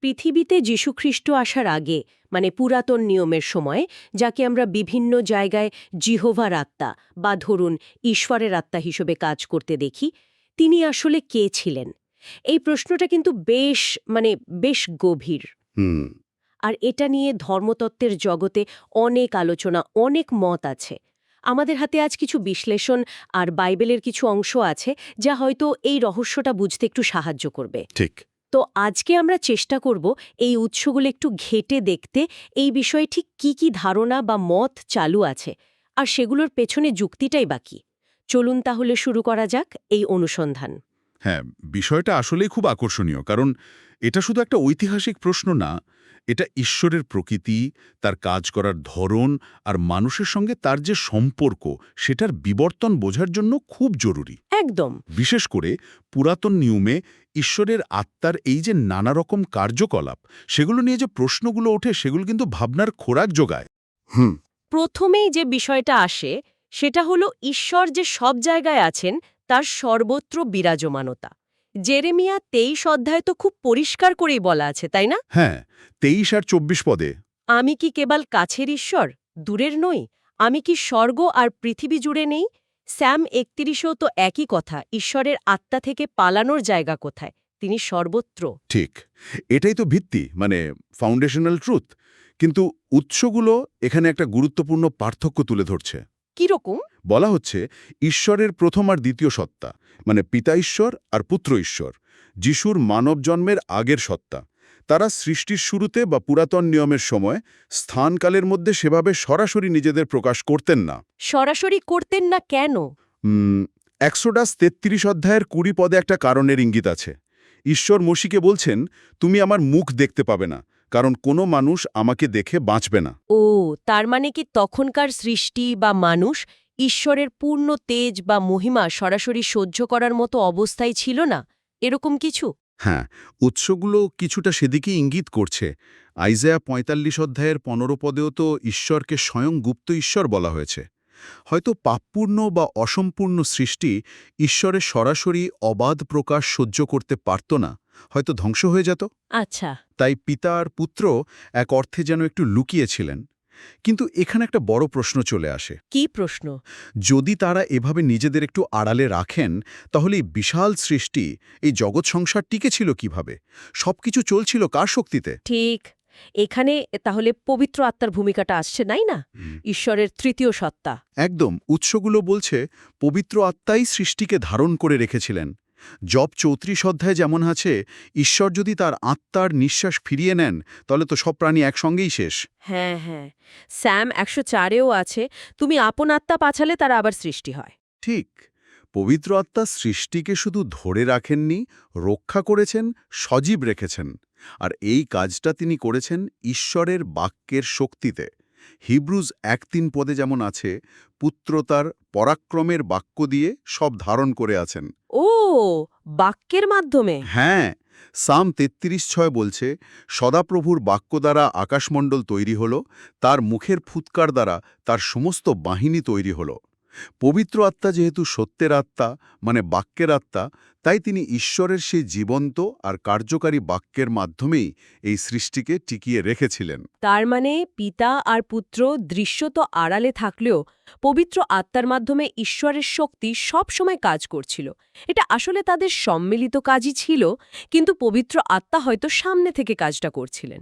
পৃথিবীতে যীশুখ্রিস্ট আসার আগে মানে পুরাতন নিয়মের সময় যাকে আমরা বিভিন্ন জায়গায় জিহোভার আত্মা বা ধরুন ঈশ্বরের আত্মা হিসেবে কাজ করতে দেখি তিনি আসলে কে ছিলেন? এই প্রশ্নটা কিন্তু বেশ মানে বেশ গভীর। আর এটা নিয়ে ধর্মতত্ত্বের জগতে অনেক আলোচনা অনেক মত আছে। আমাদের হাতে আজ কিছু বিশ্লেষণ আর বাইবেলের কিছু অংশ আছে যা হয়তো এই রহস্যটা বুঝতে একটু সাহায্য করবে। ঠিক। তো আজকে আমরা চেষ্টা করব এই উৎসগুলো একটু ঘেটে দেখতে এই বিষয়ে ঠিক কি কি ধারণা বা মত চালু আছে আর সেগুলোর পেছনে যুক্তিটাই বাকি চলুন তাহলে শুরু করা যাক এই অনুসন্ধান। হ্যাঁ বিষয়টা আসলেই খুব আকর্ষণীয় কারণ এটা শুধু একটা ঐতিহাসিক প্রশ্ন না এটা ঈশ্বরের প্রকৃতি তার কাজ করার ধরন আর মানুষের সঙ্গে তার যে সম্পর্ক সেটার বিবর্তন বোঝার জন্য খুব জরুরি। একদম। বিশেষ করে পুরাতন নিয়মে ঈশ্বরের আত্মার এই যে নানা রকম কার্যকলাপ সেগুলো নিয়ে যে প্রশ্নগুলো ওঠে সেগুলো কিন্তু ভাবনার খোরাক যোগায়। হুম। প্রথমেই যে বিষয়টা আসে সেটা হলো ঈশ্বর যে সব জায়গায় আছেন তার সর্বত্র বিরাজমানতা। জেরেমিয়া তেইশ অধ্যায় তো খুব পরিষ্কার করেই বলা আছে তাই না? হ্যাঁ তেইশ আর চব্বিশ পদে। আমি কি কেবল কাছের ঈশ্বর দূরের নই? আমি কি স্বর্গ আর পৃথিবী জুড়ে নেই? স্যাম একত্রিশেও তো একই কথা ঈশ্বরের আত্মা থেকে পালানোর জায়গা কোথায়? তিনি সর্বত্র। ঠিক। এটাই তো ভিত্তি মানে ফাউন্ডেশনাল ট্রুথ কিন্তু উৎসগুলো এখানে একটা গুরুত্বপূর্ণ পার্থক্য তুলে ধরছে। কীরকম বলা হচ্ছে ঈশ্বরের প্রথম আর দ্বিতীয় সত্তা মানে পিতা ঈশ্বর আর পুত্র ঈশ্বর যিশুর মানব জন্মের আগের সত্তা। তারা সৃষ্টির শুরুতে বা পুরাতন নিয়মের সময় স্থানকালের মধ্যে সেভাবে সরাসরি নিজেদের প্রকাশ করতেন না। সরাসরি করতেন না কেন? একশোডাস তেত্রিশ অধ্যায়ের কুড়ি পদে একটা কারণের ইঙ্গিত আছে। ঈশ্বর মসিকে বলছেন তুমি আমার মুখ দেখতে পাবে না কারণ কোনো মানুষ আমাকে দেখে বাঁচবে না। ও তার মানে কি তখনকার সৃষ্টি বা মানুষ ঈশ্বরের পূর্ণ তেজ বা মহিমা সরাসরি সহ্য করার মতো অবস্থায় ছিল না? এরকম কিছু? হ্যাঁ উৎসগুলো কিছুটা সেদিকে ইঙ্গিত করছে। আইজায়া পঁয়তাল্লিশ অধ্যায়ের পনেরো পদেও তো ঈশ্বরকে স্বয়ং গুপ্ত ঈশ্বর বলা হয়েছে। হয়তো পাপপূর্ণ বা অসম্পূর্ণ সৃষ্টি ঈশ্বরের সরাসরি অবাধ প্রকাশ সহ্য করতে পারত না হয়তো ধ্বংস হয়ে যেত। আচ্ছা। তাই পিতা আর পুত্র এক অর্থে যেন একটু লুকিয়েছিলেন কিন্তু এখানে একটা বড় প্রশ্ন চলে আসে। কি প্রশ্ন? যদি তারা এভাবে নিজেদের একটু আড়ালে রাখেন তাহলে এই বিশাল সৃষ্টি এই জগৎ সংসার টিকেছিল কীভাবে? সবকিছু চলছিল কার শক্তিতে? ঠিক। এখানে তাহলে পবিত্র আত্মার ভূমিকাটা আসছে নাই না? ঈশ্বরের তৃতীয় সত্তা। একদম। উৎসগুলো বলছে পবিত্র আত্মাই সৃষ্টিকে ধারণ করে রেখেছিলেন। জব চৌত্রিশ অধ্যায় যেমন আছে ঈশ্বর যদি তার আত্মার নিঃশ্বাস ফিরিয়ে নেন তাহলে তো সব প্রাণী একসঙ্গেই শেষ। হ্যাঁ হ্যাঁ। স্যাম একশো চারেও আছে তুমি আপন আত্মা পাছালে তারা আবার সৃষ্টি হয়। ঠিক। পবিত্র আত্মা সৃষ্টিকে শুধু ধরে রাখেননি রক্ষা করেছেন সজীব রেখেছেন। আর এই কাজটা তিনি করেছেন ঈশ্বরের বাক্যের শক্তিতে। হিব্রুজ এক তিন পদে যেমন আছে পুত্র তার পরাক্রমের বাক্য দিয়ে সব ধারণ করে আছেন। ও বাক্যের মাধ্যমে। হ্যাঁ সাম তেত্রিশ ছয় বলছে সদাপ্রভুর বাক্য দ্বারা আকাশমণ্ডল তৈরি হল তার মুখের ফুৎকার দ্বারা তার সমস্ত বাহিনী তৈরি হল। পবিত্র আত্মা যেহেতু সত্যের আত্মা মানে বাক্যের আত্মা তাই তিনি ঈশ্বরের সেই জীবন্ত আর কার্যকারী বাক্যের মাধ্যমেই এই সৃষ্টিকে টিকিয়ে রেখেছিলেন। তার মানে পিতা আর পুত্র দৃশ্যত আড়ালে থাকলেও পবিত্র আত্মার মাধ্যমে ঈশ্বরের শক্তি সব সময় কাজ করছিল। এটা আসলে তাদের সম্মিলিত কাজই ছিল কিন্তু পবিত্র আত্মা হয়তো সামনে থেকে কাজটা করছিলেন।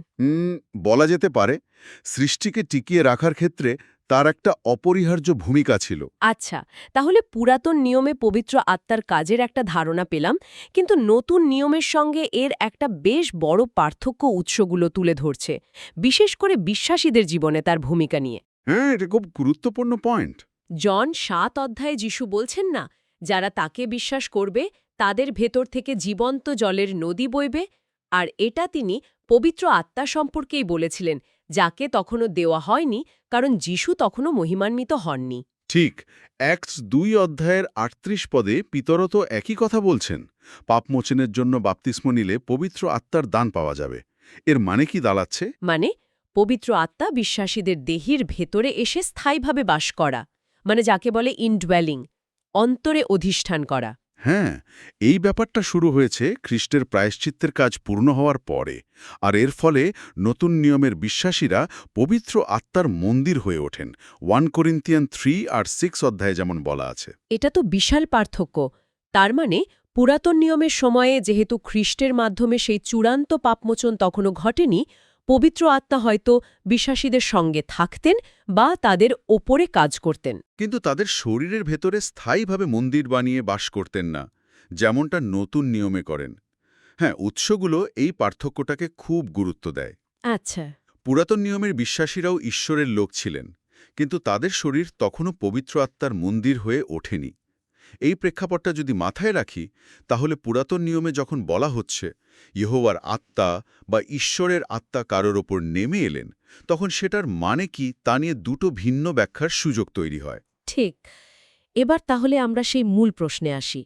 বলা যেতে পারে সৃষ্টিকে টিকিয়ে রাখার ক্ষেত্রে তার একটা অপরিহার্য ভূমিকা ছিল। আচ্ছা তাহলে পুরাতন নিয়মে পবিত্র আত্মার কাজের একটা ধারণা পেলাম কিন্তু নতুন নিয়মের সঙ্গে এর একটা বেশ বড় পার্থক্য উৎসগুলো তুলে ধরছে বিশেষ করে বিশ্বাসীদের জীবনে তার ভূমিকা নিয়ে। হ্যাঁ এটা খুব গুরুত্বপূর্ণ পয়েন্ট জন সাত অধ্যায়ে যিশু বলছেন না যারা তাকে বিশ্বাস করবে তাদের ভেতর থেকে জীবন্ত জলের নদী বইবে আর এটা তিনি পবিত্র আত্মা সম্পর্কেই বলেছিলেন যাকে তখনও দেওয়া হয়নি কারণ যিশু তখনও মহিমান্বিত হননি। ঠিক অ্যাক্টস দুই অধ্যায়ের আটত্রিশ পদে পিতরত একই কথা বলছেন। পাপমোচনের জন্য বাপ্তিস্ম নিলে পবিত্র আত্মার দান পাওয়া যাবে। এর মানে কি দাঁড়াচ্ছে? মানে পবিত্র আত্মা বিশ্বাসীদের দেহির ভেতরে এসে স্থায়ীভাবে বাস করা মানে যাকে বলে ইনডওয়েলিং অন্তরে অধিষ্ঠান করা। হ্যাঁ এই ব্যাপারটা শুরু হয়েছে খ্রিস্টের প্রায়শ্চিত্তের কাজ পূর্ণ হওয়ার পরে, আর এর ফলে নতুন নিয়মের বিশ্বাসীরা পবিত্র আত্মার মন্দির হয়ে ওঠেন। ওয়ান করিন্তিয়ান থ্রি আর সিক্স অধ্যায়ে যেমন বলা আছে। এটা তো বিশাল পার্থক্য। তার মানে পুরাতন নিয়মের সময়ে যেহেতু খ্রিস্টের মাধ্যমে সেই চূড়ান্ত পাপমোচন তখনও ঘটেনি পবিত্র আত্মা হয়তো বিশ্বাসীদের সঙ্গে থাকতেন বা তাদের ওপরে কাজ করতেন। কিন্তু তাদের শরীরের ভেতরে স্থায়ীভাবে মন্দির বানিয়ে বাস করতেন না যেমনটা নতুন নিয়মে করেন। হ্যাঁ উৎসগুলো এই পার্থক্যটাকে খুব গুরুত্ব দেয়। আচ্ছা। পুরাতন নিয়মের বিশ্বাসীরাও ঈশ্বরের লোক ছিলেন কিন্তু তাদের শরীর তখনও পবিত্র আত্মার মন্দির হয়ে ওঠেনি। এই প্রেক্ষাপটটা যদি মাথায় রাখি তাহলে পুরাতন নিয়মে যখন বলা হচ্ছে ইহোয়ার আত্মা বা ঈশ্বরের আত্মা কারোর ওপর নেমে এলেন তখন সেটার মানে কি তা নিয়ে দুটো ভিন্ন ব্যাখ্যার সুযোগ তৈরি হয়। ঠিক। এবার তাহলে আমরা সেই মূল প্রশ্নে আসি।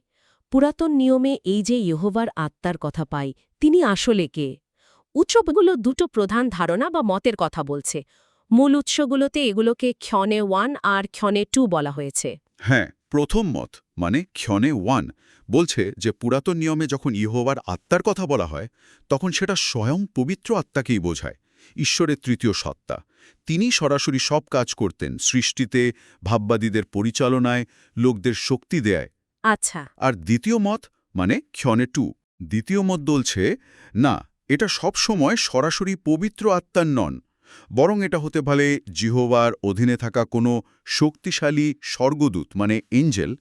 পুরাতন নিয়মে এই যে ইহোবার আত্মার কথা পাই তিনি আসলে কে? উৎসবগুলো দুটো প্রধান ধারণা বা মতের কথা বলছে। মূল উৎসগুলোতে এগুলোকে ক্ষণে ওয়ান আর ক্ষণে টু বলা হয়েছে। হ্যাঁ প্রথম মত মানে ক্ষণে ওয়ান বলছে যে পুরাতন নিয়মে যখন ইহোবার আত্মার কথা বলা হয় তখন সেটা স্বয়ং পবিত্র আত্মাকেই বোঝায় ঈশ্বরের তৃতীয় সত্তা। তিনি সরাসরি সব কাজ করতেন সৃষ্টিতে ভাববাদীদের পরিচালনায় লোকদের শক্তি দেয় আচ্ছা। আর দ্বিতীয় মত মানে ক্ষণে টু দ্বিতীয় মত বলছে না এটা সব সময় সরাসরি পবিত্র আত্মার নন। বরং এটা হতে পারে জিহোবার অধীনে থাকা কোনো শক্তিশালী স্বর্গদূত মানে এঞ্জেল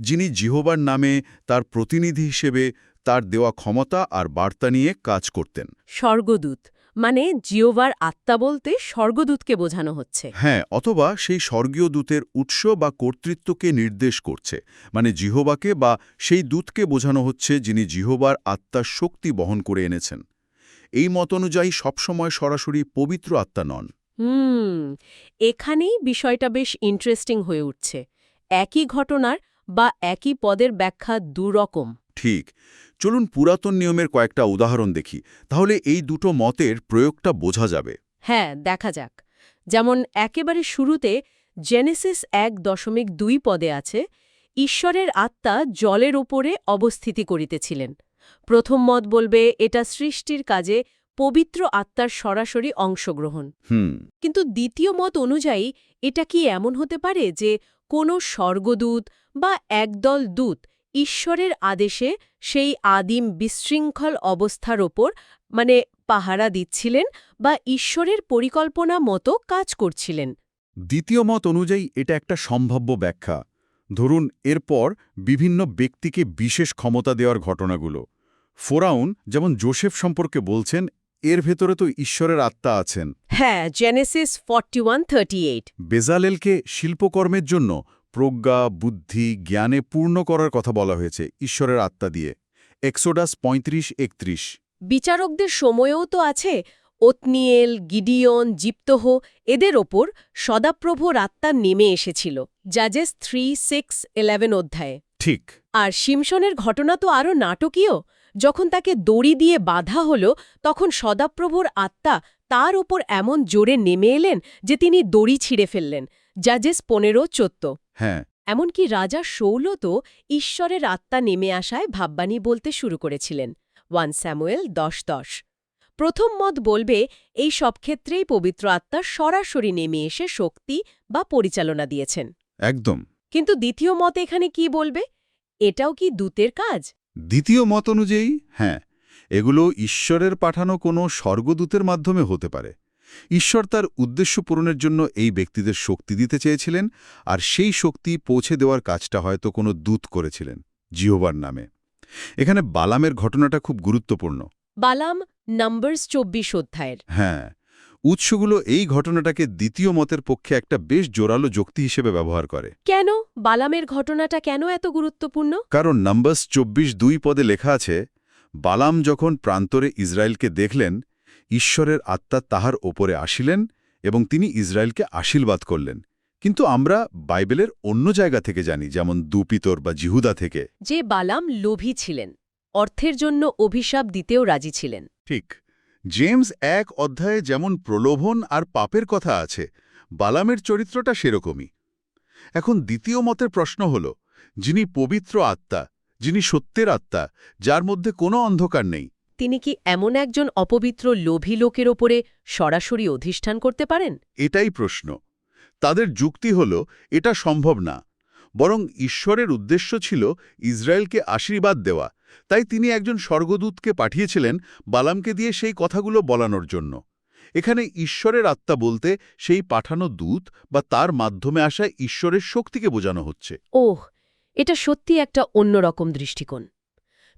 যিনি জিহোবার নামে তার প্রতিনিধি হিসেবে তার দেওয়া ক্ষমতা আর বার্তা নিয়ে কাজ করতেন। স্বর্গদূত মানে জিওবার আত্মা বলতে স্বর্গদূতকে বোঝানো হচ্ছে। হ্যাঁ অথবা সেই স্বর্গীয় দূতের উৎস বা কর্তৃত্বকে নির্দেশ করছে মানে জিহোবাকে বা সেই দূতকে বোঝানো হচ্ছে যিনি জিহোবার আত্মার শক্তি বহন করে এনেছেন। এই মত অনুযায়ী সবসময় সরাসরি পবিত্র আত্মা নন। হুম এখানেই বিষয়টা বেশ ইন্টারেস্টিং হয়ে উঠছে। একই ঘটনার বা একই পদের ব্যাখ্যা দুরকম। ঠিক চলুন পুরাতন নিয়মের কয়েকটা উদাহরণ দেখি তাহলে এই দুটো মতের প্রয়োগটা বোঝা যাবে। হ্যাঁ দেখা যাক। যেমন একেবারে শুরুতে জেনেসিস এক দশমিক দুই পদে আছে ঈশ্বরের আত্মা জলের ওপরে অবস্থিতি করিতেছিলেন। প্রথম মত বলবে এটা সৃষ্টির কাজে পবিত্র আত্মার সরাসরি অংশগ্রহণ। কিন্তু দ্বিতীয় মত অনুযায়ী এটা কি এমন হতে পারে যে কোনো স্বর্গদূত বা একদল দূত ঈশ্বরের আদেশে সেই আদিম বিশৃঙ্খল অবস্থার ওপর মানে পাহারা দিচ্ছিলেন বা ঈশ্বরের পরিকল্পনা মতো কাজ করছিলেন? দ্বিতীয় মত অনুযায়ী এটা একটা সম্ভাব্য ব্যাখ্যা। ধরুন এরপর বিভিন্ন ব্যক্তিকে বিশেষ ক্ষমতা দেওয়ার ঘটনাগুলো। ফোরাউন যেমন জোসেফ সম্পর্কে বলছেন এর ভেতরে তো ঈশ্বরের আত্মা আছেন। হ্যাঁ Genesis forty one thirty eight বেজালেলকে শিল্পকর্মের জন্য প্রজ্ঞা বুদ্ধি জ্ঞানে পূর্ণ করার কথা বলা হয়েছে ঈশ্বরের আত্মা দিয়ে। এক্সোডাস পঁয়ত্রিশ একত্রিশ। বিচারকদের সময়েও তো আছে। ওতনিয়েল গিডিয়ন জিপ্তহ এদের ওপর সদাপ্রভুর আত্মা নেমে এসেছিল জাজেস থ্রি সিক্স ইলেভেন অধ্যায়ে। ঠিক। আর শিমশনের ঘটনা তো আরও নাটকীয়। যখন তাকে দড়ি দিয়ে বাধা হল তখন সদাপ্রভুর আত্মা তার ওপর এমন জোরে নেমে এলেন যে তিনি দড়ি ছিঁড়ে ফেললেন। জাজেস পনেরো চোদ্দ। হ্যাঁ। এমনকি রাজা শৌল তো ঈশ্বরের আত্মা নেমে আসায় ভাববাণী বলতে শুরু করেছিলেন। ওয়ান স্যামুয়েল দশ দশ। প্রথম মত বলবে এই সব ক্ষেত্রেই পবিত্র আত্মা সরাসরি নেমে এসে শক্তি বা পরিচালনা দিয়েছেন। একদম। কিন্তু দ্বিতীয় মত এখানে কি বলবে? এটাও কি দূতের কাজ? দ্বিতীয় মত অনুযায়ী হ্যাঁ এগুলো ঈশ্বরের পাঠানো কোনো স্বর্গদূতের মাধ্যমে হতে পারে। ঈশ্বর তার উদ্দেশ্য পূরণের জন্য এই ব্যক্তিদের শক্তি দিতে চেয়েছিলেন আর সেই শক্তি পৌঁছে দেওয়ার কাজটা হয়তো কোনো দূত করেছিলেন জিহোবার নামে। এখানে বালামের ঘটনাটা খুব গুরুত্বপূর্ণ। বালাম নম্বরস চব্বিশ অধ্যায়ের। হ্যাঁ উৎসগুলো এই ঘটনাটাকে দ্বিতীয় মতের পক্ষে একটা বেশ জোরালো যুক্তি হিসেবে ব্যবহার করে। কেন? বালামের ঘটনাটা কেন এত গুরুত্বপূর্ণ? কারণ নাম্বারস চব্বিশ দুই পদে লেখা আছে বালাম যখন প্রান্তরে ইসরায়েলকে দেখলেন ঈশ্বরের আত্মা তাহার ওপরে আসিলেন এবং তিনি ইসরায়েলকে আশীর্বাদ করলেন। কিন্তু আমরা বাইবেলের অন্য জায়গা থেকে জানি যেমন দুপিতর বা জিহুদা থেকে। যে বালাম লোভী ছিলেন অর্থের জন্য অভিশাপ দিতেও রাজি ছিলেন। ঠিক। জেমস এক অধ্যায়ে যেমন প্রলোভন আর পাপের কথা আছে বালামের চরিত্রটা সেরকমই। এখন দ্বিতীয় মতের প্রশ্ন হল যিনি পবিত্র আত্মা যিনি সত্যের আত্মা যার মধ্যে কোনো অন্ধকার নেই। তিনি কি এমন একজন অপবিত্র লোভী লোকের ওপরে সরাসরি অধিষ্ঠান করতে পারেন? এটাই প্রশ্ন। তাদের যুক্তি হল এটা সম্ভব না। বরং ঈশ্বরের উদ্দেশ্য ছিল ইসরায়েলকে আশীর্বাদ দেওয়া তাই তিনি একজন স্বর্গদূতকে পাঠিয়েছিলেন বালামকে দিয়ে সেই কথাগুলো বলানোর জন্য। এখানে ঈশ্বরের আত্মা বলতে সেই পাঠানো দূত বা তার মাধ্যমে আসা ঈশ্বরের শক্তিকে বোঝানো হচ্ছে। ওহ এটা সত্যি একটা অন্যরকম দৃষ্টিকোণ।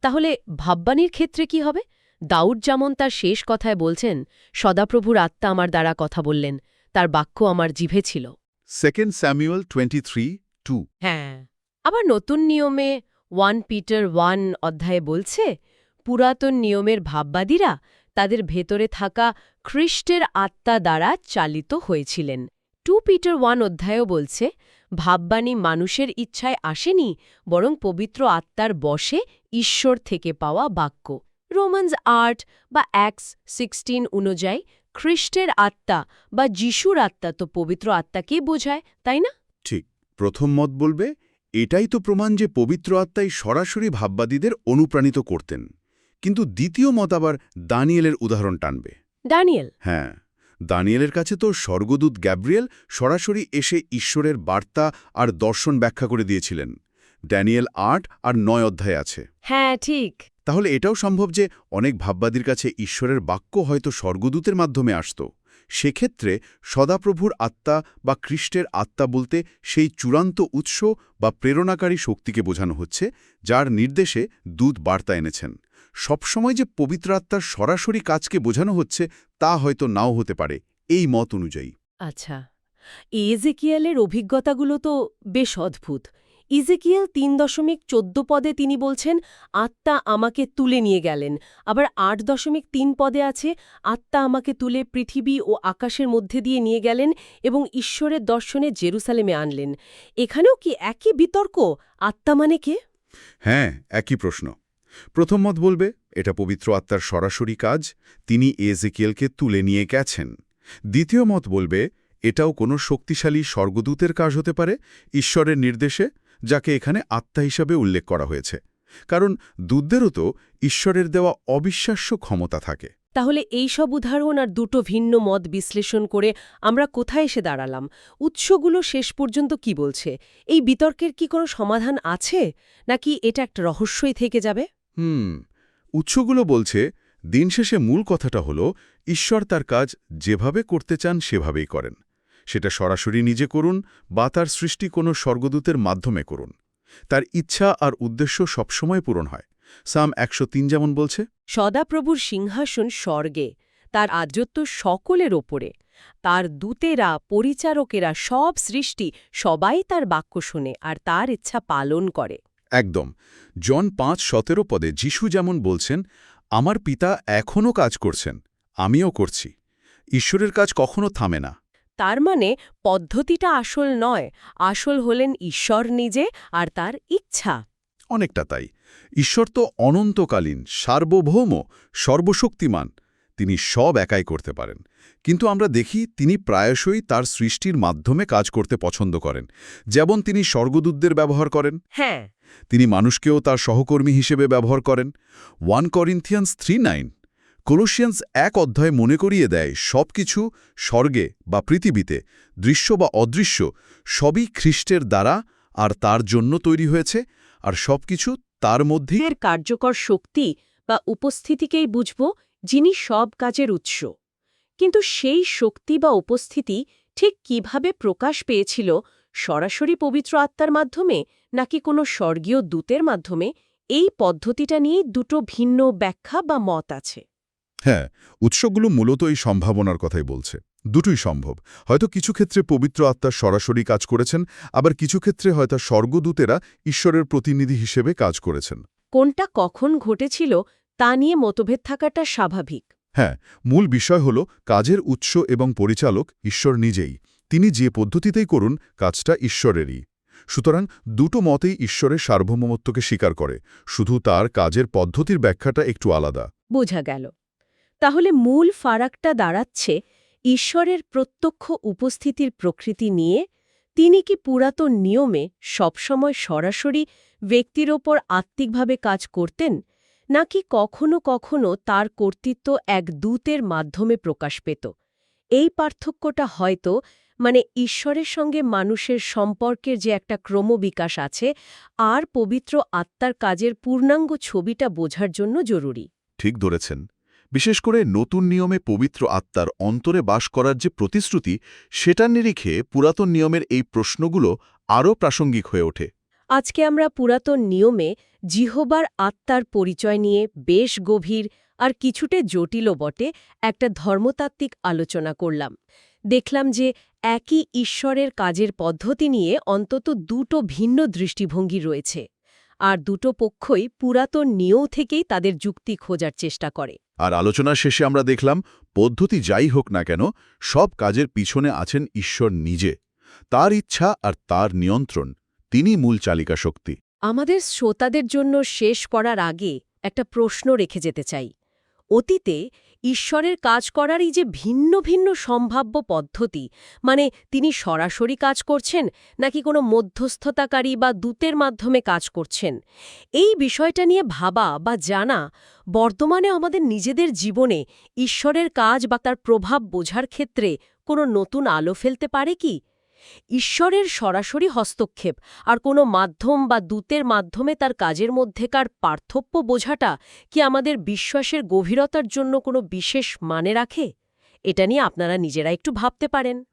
তাহলে ভাববাণীর ক্ষেত্রে কি হবে? দাউদ যেমন তার শেষ কথায় বলছেন সদাপ্রভুর আত্মা আমার দ্বারা কথা বললেন তার বাক্য আমার জিভে ছিল। Second Samuel twenty three two. হ্যাঁ আবার নতুন নিয়মে ওয়ান পিটার ওয়ান অধ্যায়ে বলছে, পুরাতন নিয়মের ভাববাদীরা তাদের ভেতরে থাকা খ্রিস্টের আত্মা দ্বারা চালিত হয়েছিলেন। টু পিটার ওয়ান অধ্যায়ও বলছে, ভাববাণী মানুষের ইচ্ছায় আসেনি, বরং পবিত্র আত্মার বশে ঈশ্বর থেকে পাওয়া বাক্য। রোমান্স আর্ট বা অ্যাক্স সিক্সটিন অনুযায়ী, খ্রিস্টের আত্মা বা যিশুর আত্মা তো পবিত্র আত্মাকে বোঝায়, তাই না? ঠিক, প্রথম মত বলবে এটাই তো প্রমাণ যে পবিত্র আত্মাই সরাসরি ভাববাদীদের অনুপ্রাণিত করতেন। কিন্তু দ্বিতীয় মত আবার দানিয়েলের উদাহরণ টানবে। ড্যানিয়েল হ্যাঁ দানিয়েলের কাছে তো স্বর্গদূত গ্যাব্রিয়েল সরাসরি এসে ঈশ্বরের বার্তা আর দর্শন ব্যাখ্যা করে দিয়েছিলেন। ড্যানিয়েল আট আর নয় অধ্যায় আছে। হ্যাঁ ঠিক। তাহলে এটাও সম্ভব যে অনেক ভাববাদীর কাছে ঈশ্বরের বাক্য হয়তো স্বর্গদূতের মাধ্যমে আসত। সেক্ষেত্রে সদাপ্রভুর আত্মা বা খ্রিস্টের আত্মা বলতে সেই চূড়ান্ত উৎস বা প্রেরণাকারী শক্তিকে বোঝানো হচ্ছে, যার নির্দেশে দূত বার্তা এনেছেন। সবসময় যে পবিত্র আত্মার সরাসরি কাজকে বোঝানো হচ্ছে, তা হয়তো নাও হতে পারে, এই মত অনুযায়ী। আচ্ছা এজেকিয়ালের অভিজ্ঞতাগুলো তো বেশ অদ্ভুত। ইজেকিয়াল তিন দশমিক চোদ্দ পদে তিনি বলছেন, আত্মা আমাকে তুলে নিয়ে গেলেন। আবার আট দশমিক তিন পদে আছে, আত্মা আমাকে তুলে পৃথিবী ও আকাশের মধ্যে দিয়ে নিয়ে গেলেন এবং ঈশ্বরের দর্শনে জেরুসালেমে আনলেন। এখানেও কি একই বিতর্ক? আত্মা মানে কে? হ্যাঁ একই প্রশ্ন। প্রথম মত বলবে, এটা পবিত্র আত্মার সরাসরি কাজ, তিনি এজেকিয়েলকে তুলে নিয়ে গেছেন। দ্বিতীয় মত বলবে, এটাও কোনো শক্তিশালী স্বর্গদূতের কাজ হতে পারে, ঈশ্বরের নির্দেশে যাকে এখানে আত্মা হিসাবে উল্লেখ করা হয়েছে। কারণ দূতদেরও তো ঈশ্বরের দেওয়া অবিশ্বাস্য ক্ষমতা থাকে। তাহলে এই সব উদাহরণ আর দুটো ভিন্ন মত বিশ্লেষণ করে আমরা কোথায় এসে দাঁড়ালাম? উৎসগুলো শেষ পর্যন্ত কি বলছে? এই বিতর্কের কি কোনো সমাধান আছে? নাকি এটা একটা রহস্যই থেকে যাবে? হুম উৎসগুলো বলছে দিন শেষে মূল কথাটা হল ঈশ্বর তার কাজ যেভাবে করতে চান সেভাবেই করেন। সেটা সরাসরি নিজে করুন বা তার সৃষ্টি কোনো স্বর্গদূতের মাধ্যমে করুন। তার ইচ্ছা আর উদ্দেশ্য সবসময় পূরণ হয়। সাম একশো তিন যেমন বলছে সদাপ্রভুর সিংহাসন স্বর্গে তার আদ্যত্ব সকলের ওপরে। তার দূতেরা পরিচারকেরা সব সৃষ্টি সবাই তার বাক্য শোনে আর তার ইচ্ছা পালন করে। একদম। জন পাঁচ সতেরো পদে যিশু যেমন বলছেন আমার পিতা এখনও কাজ করছেন আমিও করছি। ঈশ্বরের কাজ কখনো থামে না। তার মানে পদ্ধতিটা আসল নয় আসল হলেন ঈশ্বর নিজে আর তার ইচ্ছা। অনেকটা তাই। ঈশ্বর তো অনন্তকালীন সার্বভৌম সর্বশক্তিমান। তিনি সব একাই করতে পারেন। কিন্তু আমরা দেখি তিনি প্রায়শই তার সৃষ্টির মাধ্যমে কাজ করতে পছন্দ করেন। যেমন তিনি স্বর্গদূতদের ব্যবহার করেন। হ্যাঁ। তিনি মানুষকেও তার সহকর্মী হিসেবে ব্যবহার করেন। One Corinthians three nine Colossians এক অধ্যায় মনে করিয়ে দেয় সব কিছু স্বর্গে বা পৃথিবীতে, দৃশ্য বা অদৃশ্য, সবই খ্রিস্টের দ্বারা আর তার জন্য তৈরি হয়েছে, আর সবকিছু তার মধ্যে এর কার্যকর শক্তি বা উপস্থিতিকেই বুঝব যিনি সব কাজের উৎস। কিন্তু সেই শক্তি বা উপস্থিতি ঠিক কীভাবে প্রকাশ পেয়েছিল সরাসরি পবিত্র আত্মার মাধ্যমে নাকি কোনো স্বর্গীয় দূতের মাধ্যমে, এই পদ্ধতিটা নিয়েই দুটো ভিন্ন ব্যাখ্যা বা মত আছে। হ্যাঁ উৎসগুলো মূলত এই সম্ভাবনার কথাই বলছে। দুটোই সম্ভব। হয়তো কিছু ক্ষেত্রে পবিত্র আত্মা সরাসরি কাজ করেছেন আবার কিছু ক্ষেত্রে হয়তো স্বর্গদূতেরা ঈশ্বরের প্রতিনিধি হিসেবে কাজ করেছেন। কোনটা কখন ঘটেছিল তা নিয়ে মতভেদ থাকাটা স্বাভাবিক। হ্যাঁ মূল বিষয় হল কাজের উৎস এবং পরিচালক ঈশ্বর নিজেই। তিনি যে পদ্ধতিতেই করুন কাজটা ঈশ্বরেরই। সুতরাং দুটো মতেই ঈশ্বরের সার্বভৌমত্বকে স্বীকার করে। শুধু তার কাজের পদ্ধতির ব্যাখ্যাটা একটু আলাদা। বোঝা গেল। তাহলে মূল ফারাকটা দাঁড়াচ্ছে ঈশ্বরের প্রত্যক্ষ উপস্থিতির প্রকৃতি নিয়ে, তিনি কি পুরাতন নিয়মে সবসময় সরাসরি ব্যক্তির ওপর আত্মিকভাবে কাজ করতেন, নাকি কখনো কখনো তার কর্তৃত্ব এক দূতের মাধ্যমে প্রকাশ পেত? এই পার্থক্যটা হয়তো মানে ঈশ্বরের সঙ্গে মানুষের সম্পর্কের যে একটা ক্রমবিকাশ আছে, আর পবিত্র আত্মার কাজের পূর্ণাঙ্গ ছবিটা বোঝার জন্য জরুরি। ঠিক ধরেছেন। বিশেষ করে নতুন নিয়মে পবিত্র আত্মার অন্তরে বাস করার যে প্রতিশ্রুতি, সেটার নিরিখে পুরাতন নিয়মের এই প্রশ্নগুলো আরও প্রাসঙ্গিক হয়ে ওঠে। আজকে আমরা পুরাতন নিয়মে জিহোবার আত্মার পরিচয় নিয়ে বেশ গভীর আর কিছুটা জটিলও বটে একটা ধর্মতাত্ত্বিক আলোচনা করলাম। দেখলাম যে একই ঈশ্বরের কাজের পদ্ধতি নিয়ে অন্তত দুটো ভিন্ন দৃষ্টিভঙ্গি রয়েছে, আর দুটো পক্ষই পুরাতন নিয়ম থেকেই তাদের যুক্তি খোঁজার চেষ্টা করে। আর আলোচনা শেষে আমরা দেখলাম, পদ্ধতি যাই হোক না কেন, সব কাজের পিছনে আছেন ঈশ্বর নিজে। তার ইচ্ছা আর তার নিয়ন্ত্রণ, তিনি মূল চালিকা শক্তি আমাদের শ্রোতাদের জন্য শেষ করার আগে একটা প্রশ্ন রেখে যেতে চাই। অতীতে ঈশ্বরের কাজ করারই যে ভিন্ন ভিন্ন সম্ভাব্য পদ্ধতি মানে তিনি সরাসরি কাজ করছেন নাকি কোনো মধ্যস্থতাকারী বা দূতের মাধ্যমে কাজ করছেন, এই বিষয়টা নিয়ে ভাবা বা জানা বর্তমানে আমাদের নিজেদের জীবনে ঈশ্বরের কাজ বা তার প্রভাব বোঝার ক্ষেত্রে কোনো নতুন আলো ফেলতে পারে কি? ঈশ্বরের সরাসরি হস্তক্ষেপ আর কোনো মাধ্যম বা দূতের মাধ্যমে তার কাজের মধ্যেকার পার্থক্য বোঝাটা কি আমাদের বিশ্বাসের গভীরতার জন্য কোনো বিশেষ মানে রাখে? এটা নিয়ে আপনারা নিজেরা একটু ভাবতে পারেন।